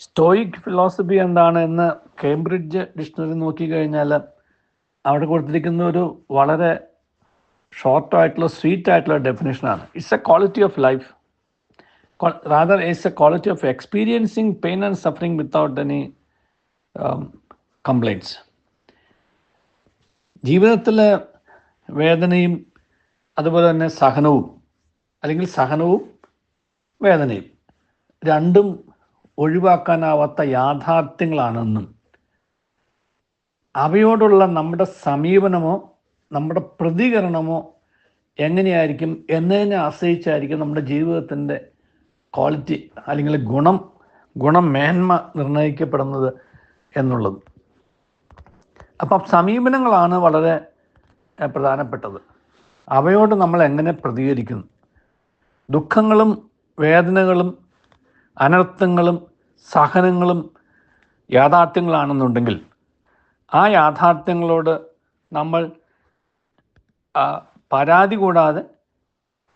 Stoic philosophy എന്താണ് എന്ന് Cambridge dictionary നോക്കിക്കഴിഞ്ഞാൽ അവിടെ കൊടുത്തിരിക്കുന്ന ഒരു വളരെ ഷോർട്ട് ആയിട്ടുള്ള സ്വീറ്റ് ആയിട്ടുള്ള ഡെഫിനേഷനാണ് it's a quality of life rather it's a quality of experiencing pain and suffering without any complaints ജീവിതത്തിൽ വേദനയും അതുപോലെ തന്നെ സഹനവും അല്ലെങ്കിൽ സഹനവും വേദനയും രണ്ടും ഒഴിവാക്കാനാവാത്ത യാഥാർത്ഥ്യങ്ങളാണെന്നും അവയോടുള്ള നമ്മുടെ സമീപനമോ നമ്മുടെ പ്രതികരണമോ എങ്ങനെയായിരിക്കും എന്നതിനെ ആശ്രയിച്ചായിരിക്കും നമ്മുടെ ജീവിതത്തിന്റെ ക്വാളിറ്റി അല്ലെങ്കിൽ ഗുണം ഗുണമേന്മ നിർണയിക്കപ്പെടുന്നത് എന്നുള്ളത്. അപ്പം സമീപനങ്ങളാണ് വളരെ പ്രധാനപ്പെട്ടത്. അവയോട് നമ്മൾ എങ്ങനെ പ്രതികരിക്കുന്നു? ദുഃഖങ്ങളും വേദനകളും അനർത്ഥങ്ങളും സഹനങ്ങളും യാഥാർത്ഥ്യങ്ങളാണെന്നുണ്ടെങ്കിൽ ആ യാഥാർത്ഥ്യങ്ങളോട് നമ്മൾ പരാതി കൂടാതെ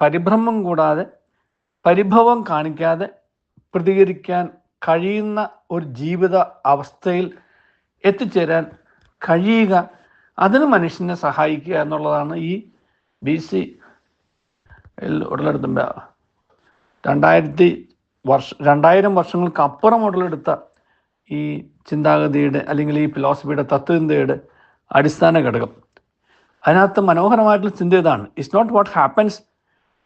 പരിഭ്രമം കൂടാതെ പരിഭവം കാണിക്കാതെ പ്രതികരിക്കാൻ കഴിയുന്ന ഒരു ജീവിത അവസ്ഥയിൽ എത്തിച്ചേരാൻ കഴിയുക അതിന് മനുഷ്യനെ സഹായിക്കുക എന്നുള്ളതാണ് ഈ ബി സി ഉടലെടുത്ത രണ്ടായിരത്തി വർഷ രണ്ടായിരം വർഷങ്ങൾക്ക് അപ്പുറം ഉടലെടുത്ത ഈ ചിന്താഗതിയുടെ അല്ലെങ്കിൽ ഈ ഫിലോസഫിയുടെ തത്വചിന്തയുടെ അടിസ്ഥാന ഘടകം. അതിനകത്ത് മനോഹരമായിട്ടുള്ള ചിന്ത ഇതാണ്. It's not what happens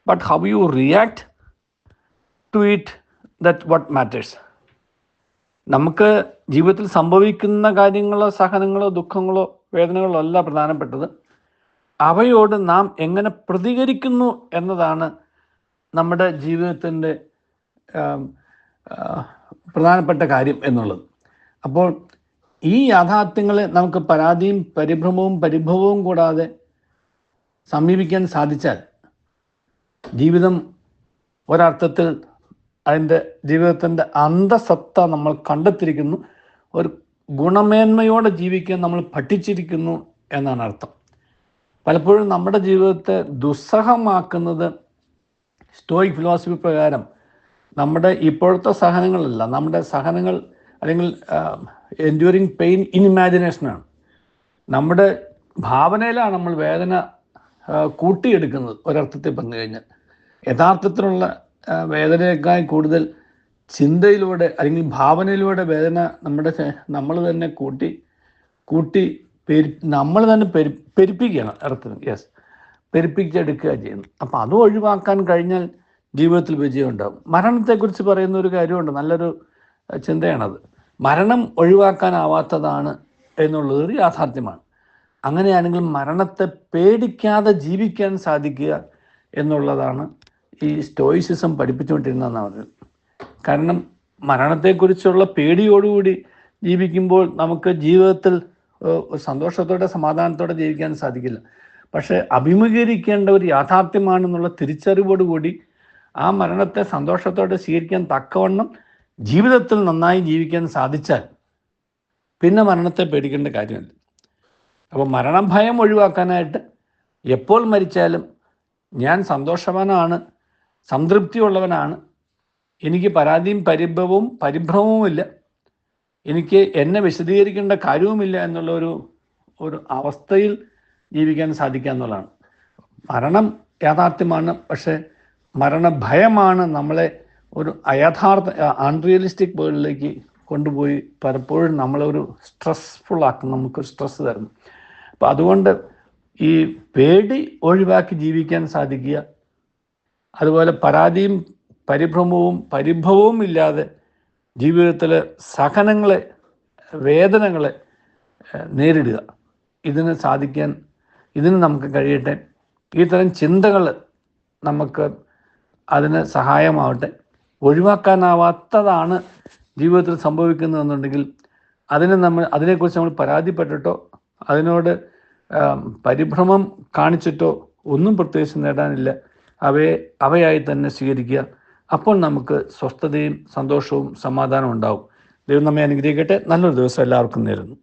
but how you react to it that what matters നമുക്ക് ജീവിതത്തിൽ സംഭവിക്കുന്ന കാര്യങ്ങളോ സഹനങ്ങളോ ദുഃഖങ്ങളോ വേദനകളോ അല്ല പ്രധാനപ്പെട്ടത്. അവയോട് നാം എങ്ങനെ പ്രതികരിക്കുന്നു എന്നതാണ് നമ്മുടെ ജീവിതത്തിന്റെ പ്രധാനപ്പെട്ട കാര്യം എന്നുള്ളത്. അപ്പോൾ ഈ യാഥാർത്ഥ്യങ്ങളെ നമുക്ക് പരാതിയും പരിഭ്രമവും പരിഭവവും കൂടാതെ സമീപിക്കാൻ സാധിച്ചാൽ ജീവിതം ഒരർത്ഥത്തിൽ അതിന്റെ ജീവിതത്തിന്റെ അന്തസത്ത നമ്മൾ കണ്ടെത്തിയിരിക്കുന്നു. ഒരു ഗുണമേന്മയോടെ ജീവിക്കാൻ നമ്മൾ പഠിച്ചിരിക്കുന്നു എന്നാണ് അർത്ഥം. പലപ്പോഴും നമ്മുടെ ജീവിതത്തെ ദുസ്സഹമാക്കുന്നത് സ്റ്റോയിക് ഫിലോസഫി പ്രകാരം നമ്മുടെ ഇപ്പോഴത്തെ സഹനങ്ങളല്ല നമ്മുടെ സഹനങ്ങൾ അല്ലെങ്കിൽ എൻഡ്യൂറിങ് പെയിൻ ഇൻ ഇമാജിനേഷനാണ് നമ്മുടെ ഭാവനയിലാണ് നമ്മൾ വേദന കൂട്ടിയെടുക്കുന്നത് ഒരർത്ഥത്തിൽ പറഞ്ഞു കഴിഞ്ഞാൽ. യഥാർത്ഥത്തിലുള്ള വേദനയേക്കാൾ കൂടുതൽ ചിന്തയിലൂടെ അല്ലെങ്കിൽ ഭാവനയിലൂടെ വേദന നമ്മുടെ നമ്മൾ തന്നെ കൂട്ടി കൂട്ടി പെരു നമ്മൾ തന്നെ പെരു പെരുപ്പിക്കുകയാണ് അർത്ഥം യെസ് പെരുപ്പിച്ചെടുക്കുക ചെയ്യുന്നു അപ്പം അത് ഒഴിവാക്കാൻ കഴിഞ്ഞാൽ ജീവിതത്തിൽ വിജയം ഉണ്ടാകും മരണത്തെക്കുറിച്ച് പറയുന്ന ഒരു കാര്യമുണ്ട്. നല്ലൊരു ചിന്തയാണത്. മരണം ഒഴിവാക്കാനാവാത്തതാണ് എന്നുള്ളത് ഒരു യാഥാർത്ഥ്യമാണ്. അങ്ങനെയാണെങ്കിൽ മരണത്തെ പേടിക്കാതെ ജീവിക്കാൻ സാധിക്കുക എന്നുള്ളതാണ് ഈ സ്റ്റോയിസിസം പഠിപ്പിച്ചുകൊണ്ടിരുന്നതെന്ന് പറഞ്ഞത്. കാരണം മരണത്തെക്കുറിച്ചുള്ള പേടിയോടുകൂടി ജീവിക്കുമ്പോൾ നമുക്ക് ജീവിതത്തിൽ സന്തോഷത്തോടെ സമാധാനത്തോടെ ജീവിക്കാൻ സാധിക്കില്ല. പക്ഷെ അഭിമുഖീകരിക്കേണ്ട ഒരു യാഥാർത്ഥ്യമാണെന്നുള്ള തിരിച്ചറിവോടുകൂടി ആ മരണത്തെ സന്തോഷത്തോടെ സ്വീകരിക്കാൻ തക്കവണ്ണം ജീവിതത്തിൽ നന്നായി ജീവിക്കാൻ സാധിച്ചാൽ പിന്നെ മരണത്തെ പേടിക്കേണ്ട കാര്യമില്ല. അപ്പോൾ മരണഭയം ഒഴിവാക്കാനായിട്ട് എപ്പോൾ മരിച്ചാലും ഞാൻ സന്തോഷവാനാണ് സംതൃപ്തിയുള്ളവനാണ്. എനിക്ക് പരാതിയും പരിഭവവും പരിഭ്രമവുമില്ല. എനിക്ക് എന്നെ വിശദീകരിക്കേണ്ട കാര്യവുമില്ല എന്നുള്ള ഒരു ഒരു അവസ്ഥയിൽ ജീവിക്കാൻ സാധിക്കുക എന്നുള്ളതാണ്. മരണം യാഥാർത്ഥ്യമാണ് പക്ഷെ മരണഭയമാണ് നമ്മളെ ഒരു അയഥാർത്ഥ അൺറിയലിസ്റ്റിക് വേൾഡിലേക്ക് കൊണ്ടുപോയി പലപ്പോഴും നമ്മളെ ഒരു സ്ട്രെസ്ഫുൾ ആക്കും നമുക്ക് സ്ട്രെസ് തരുന്നു. അപ്പം അതുകൊണ്ട് ഈ പേടി ഒഴിവാക്കി ജീവിക്കാൻ സാധിക്കുക അതുപോലെ പരാതിയും പരിഭ്രമവും പരിഭവവും ഇല്ലാതെ ജീവിതത്തിലെ സഹനങ്ങളെ വേദനകളെ നേരിടുക. ഇതിന് സാധിക്കാൻ ഇതിന് നമുക്ക് കഴിയട്ടെ. ഇത്തരം തരം ചിന്തകൾ നമുക്ക് അതിന് സഹായമാവട്ടെ. ഒഴിവാക്കാനാവാത്തതാണ് ജീവിതത്തിൽ സംഭവിക്കുന്നതെന്നുണ്ടെങ്കിൽ അതിനെ നമ്മൾ അതിനെക്കുറിച്ച് നമ്മൾ പരാതിപ്പെട്ടിട്ടോ അതിനോട് പരിഭ്രമം കാണിച്ചിട്ടോ ഒന്നും പ്രത്യേകിച്ച് നേടാനില്ല. അവയെ അവയായി തന്നെ സ്വീകരിക്കുക. അപ്പോൾ നമുക്ക് സ്വസ്ഥതയും സന്തോഷവും സമാധാനവും ഉണ്ടാവും. ദൈവം നമ്മെ അനുഗ്രഹിക്കട്ടെ. നല്ലൊരു ദിവസം എല്ലാവർക്കും നേരുന്നു.